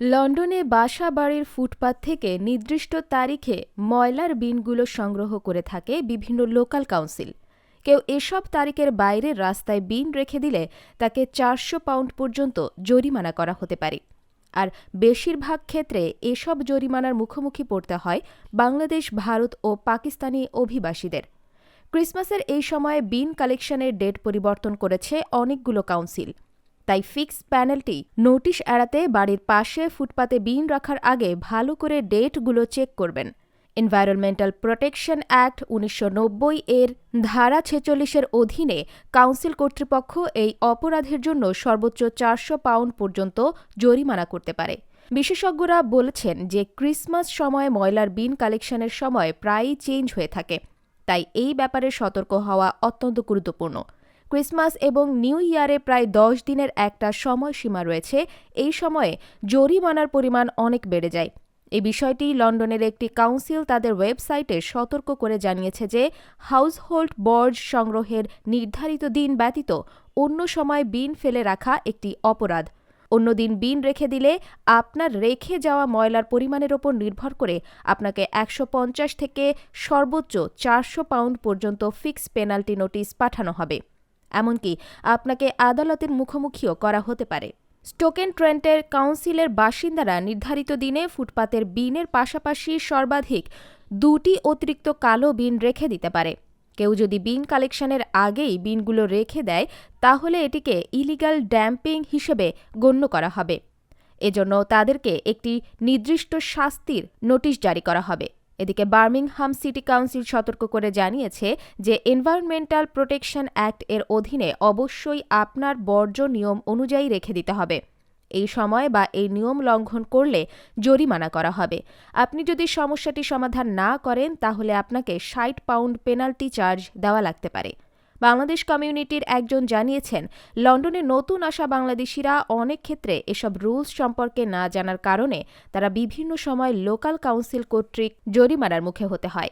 লন্ডনে বাসা বাড়ির ফুটপাত থেকে নির্দিষ্ট তারিখে ময়লার বিনগুলো সংগ্রহ করে থাকে বিভিন্ন লোকাল কাউন্সিল। কেউ এসব তারিখের বাইরে রাস্তায় বিন রেখে দিলে তাকে চারশো পাউন্ড পর্যন্ত জরিমানা করা হতে পারে। আর বেশিরভাগ ক্ষেত্রে এসব জরিমানার মুখোমুখি পড়তে হয় বাংলাদেশ, ভারত ও পাকিস্তানি অভিবাসীদের। ক্রিসমাসের এই সময়ে বিন কালেকশনের ডেট পরিবর্তন করেছে অনেকগুলো কাউন্সিল। তাই ফিক্স প্যানেলটি নোটিশ এড়াতে বাড়ির পাশে ফুটপাতে বিন রাখার আগে ভালো করে ডেটগুলো চেক করবেন। এনভায়রনমেন্টাল প্রোটেকশন অ্যাক্ট উনিশশো নব্বই এর ধারা ছেচল্লিশের অধীনে কাউন্সিল কর্তৃপক্ষ এই অপরাধের জন্য সর্বোচ্চ চারশো পাউন্ড পর্যন্ত জরিমানা করতে পারে। বিশেষজ্ঞরা বলেছেন যে ক্রিসমাস সময় ময়লার বিন কালেকশনের সময় প্রায়ই চেঞ্জ হয়ে থাকে। তাই এই ব্যাপারে সতর্ক হওয়া অত্যন্ত গুরুত্বপূর্ণ। ক্রিসমাস এবং নিউ ইয়ারে প্রায় দশ দিনের একটা সময়সীমা রয়েছে। এই সময়ে জরিমানার পরিমাণ অনেক বেড়ে যায়। এই বিষয়টি লন্ডনের একটি কাউন্সিল তাদের ওয়েবসাইটে সতর্ক করে জানিয়েছে যে, হাউসহোল্ড বর্জ সংগ্রহের নির্ধারিত দিন ব্যতীত অন্য সময় বিন ফেলে রাখা একটি অপরাধ। অন্যদিন বিন রেখে দিলে আপনার রেখে যাওয়া ময়লার পরিমাণের ওপর নির্ভর করে আপনাকে একশো পঞ্চাশ থেকে সর্বোচ্চ চারশো পাউন্ড পর্যন্ত ফিক্স পেনাল্টি নোটিশ পাঠানো হবে। এমনকি আপনাকে আদালতের মুখোমুখিও করা হতে পারে। স্টোকেন ট্রেন্টের কাউন্সিলের বাসিন্দারা নির্ধারিত দিনে ফুটপাতের বিনের পাশাপাশি সর্বাধিক দুটি অতিরিক্ত কালো বিন রেখে দিতে পারে। কেউ যদি বিন কালেকশনের আগেই বিনগুলো রেখে দেয়, তাহলে এটিকে ইলিগাল ড্যাম্পিং হিসেবে গণ্য করা হবে। এজন্য তাদেরকে একটি নির্দিষ্ট শাস্তির নোটিশ জারি করা হবে। এদিকে বার্মিংহাম সিটি কাউন্সিল সতর্ক করে জানিয়েছে যে এনভায়রনমেন্টাল প্রোটেকশন অ্যাক্ট এর অধীনে অবশ্যই আপনার বর্জ্য নিয়ম অনুযায়ী রেখে দিতে হবে। এই সময় বা এই নিয়ম লঙ্ঘন করলে জরিমানা করা হবে। আপনি যদি সমস্যাটি সমাধান না করেন, তাহলে আপনাকে ষাট পাউন্ড পেনাল্টি চার্জ দেওয়া লাগতে পারে। বাংলাদেশ কমিউনিটির একজন জানিয়েছেন, লন্ডনে নতুন আসা বাংলাদেশিরা অনেক ক্ষেত্রে এসব রুলস সম্পর্কে না জানার কারণে তারা বিভিন্ন সময় লোকাল কাউন্সিল কর্তৃক জরিমানার মুখে হতে হয়।